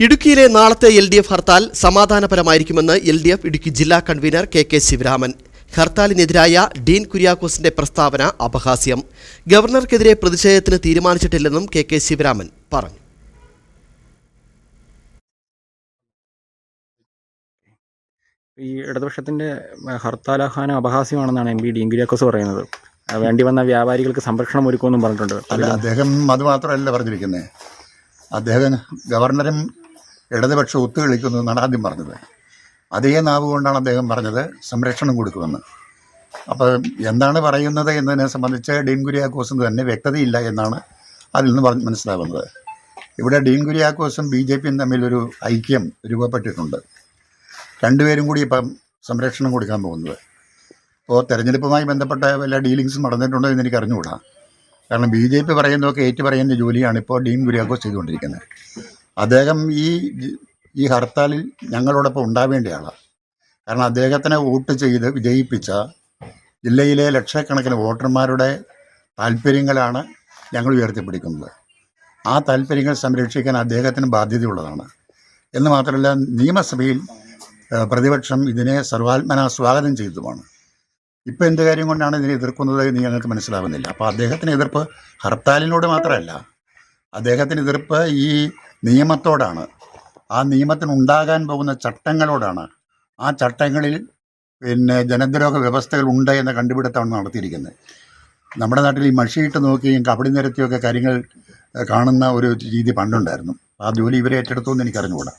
ഇടുക്കിയിലെ നാളത്തെ L D F hartal സമാധാനപരമായിരിക്കുമെന്ന് എൽ ഡി എഫ് ഇടുക്കി ജില്ലാ കൺവീനർ കെ കെ ശിവരാമൻ. ഹർത്താലിനെതിരായ ഡീൻ കുര്യാക്കോസിന്റെ പ്രസ്താവന അപഹാസ്യം. ഗവർണർക്കെതിരെ പ്രതിഷേധത്തിന് തീരുമാനിച്ചിട്ടില്ലെന്നും കെ കെ ശിവരാമൻ പറഞ്ഞു. ഈ ഇടതുപക്ഷത്തിന്റെ ഹർത്താലാഹ്വാനം അപഹാസ്യമാണെന്നാണ് എം പി ഡീൻ കുര്യാക്കോസ് പറയുന്നത്. വേണ്ടി വന്ന വ്യാപാരികൾക്ക് സംരക്ഷണം ഒരുക്കുമെന്നും പറഞ്ഞിട്ടുണ്ട്. അല്ല അദ്ദേഹം അത് മാത്രമല്ല പറഞ്ഞിരിക്കുന്നത് അദ്ദേഹം ഗവർണറും ഇടതുപക്ഷ ഒത്തുകളിക്കുന്നു എന്നാണ് ആദ്യം പറഞ്ഞത്. അതേ നാവ് കൊണ്ടാണ് അദ്ദേഹം പറഞ്ഞത് സംരക്ഷണം കൊടുക്കുമെന്ന്. അപ്പോൾ എന്താണ് പറയുന്നത് എന്നതിനെ സംബന്ധിച്ച് ഡീൻ കുര്യാക്കോസിന് തന്നെ വ്യക്തതയില്ല എന്നാണ് അതിൽ നിന്ന് പറഞ്ഞ് മനസ്സിലാവുന്നത്. ഇവിടെ ഡീൻ കുര്യാക്കോസും ബി ജെ പിയും തമ്മിലൊരു ഐക്യം രൂപപ്പെട്ടിട്ടുണ്ട്. രണ്ടുപേരും കൂടി ഇപ്പം സംരക്ഷണം കൊടുക്കാൻ പോകുന്നത്. ഇപ്പോൾ തെരഞ്ഞെടുപ്പുമായി ബന്ധപ്പെട്ട വല്ല ഡീലിങ്സും നടന്നിട്ടുണ്ടോ എന്ന് എനിക്ക് അറിഞ്ഞുകൂടാ കാരണം ബി ജെ പി പറയുന്നതൊക്കെ ഏറ്റു പറയുന്ന ജോലിയാണ് ഇപ്പോൾ ഡീൻ കുര്യാക്കോസ് ചെയ്തുകൊണ്ടിരിക്കുന്നത്. അദ്ദേഹം ഈ ഈ ഹർത്താലിൽ ഞങ്ങളോടൊപ്പം ഉണ്ടാവേണ്ട ആളാണ് കാരണം അദ്ദേഹത്തിനെ വോട്ട് ചെയ്ത് വിജയിപ്പിച്ച ജില്ലയിലെ ലക്ഷക്കണക്കിന് വോട്ടർമാരുടെ താല്പര്യങ്ങളാണ് ഞങ്ങൾ ഉയർത്തിപ്പിടിക്കുന്നത്. ആ താല്പര്യങ്ങൾ സംരക്ഷിക്കാൻ അദ്ദേഹത്തിന് ബാധ്യതയുള്ളതാണ്. എന്ന് മാത്രമല്ല നിയമസഭയിൽ പ്രതിപക്ഷം ഇതിനെ സർവാത്മന സ്വാഗതം ചെയ്തതുമാണ്. ഇപ്പോൾ എന്ത് കാര്യം കൊണ്ടാണ് ഇതിനെ എതിർക്കുന്നത് എന്ന് ഞങ്ങൾക്ക് മനസ്സിലാവുന്നില്ല. അപ്പോൾ അദ്ദേഹത്തിന് എതിർപ്പ് ഹർത്താലിനോട് മാത്രമല്ല. അദ്ദേഹത്തിന് എതിർപ്പ് ഈ നിയമത്തോടാണ്. ആ നിയമത്തിനുണ്ടാകാൻ പോകുന്ന ചട്ടങ്ങളോടാണ്. ആ ചട്ടങ്ങളിൽ പിന്നെ ജനദ്രോഹ വ്യവസ്ഥകൾ ഉണ്ട് എന്ന കണ്ടുപിടുത്തമാണ് നടത്തിയിരിക്കുന്നത്. നമ്മുടെ നാട്ടിൽ ഈ മഷിയിട്ട് നോക്കിയും കബഡി നിരത്തിയൊക്കെ കാര്യങ്ങൾ കാണുന്ന ഒരു രീതി പണ്ടുണ്ടായിരുന്നു. ആ ജോലി ഇവരെ ഏറ്റെടുത്തു എന്ന് എനിക്ക് അറിഞ്ഞുകൂടാ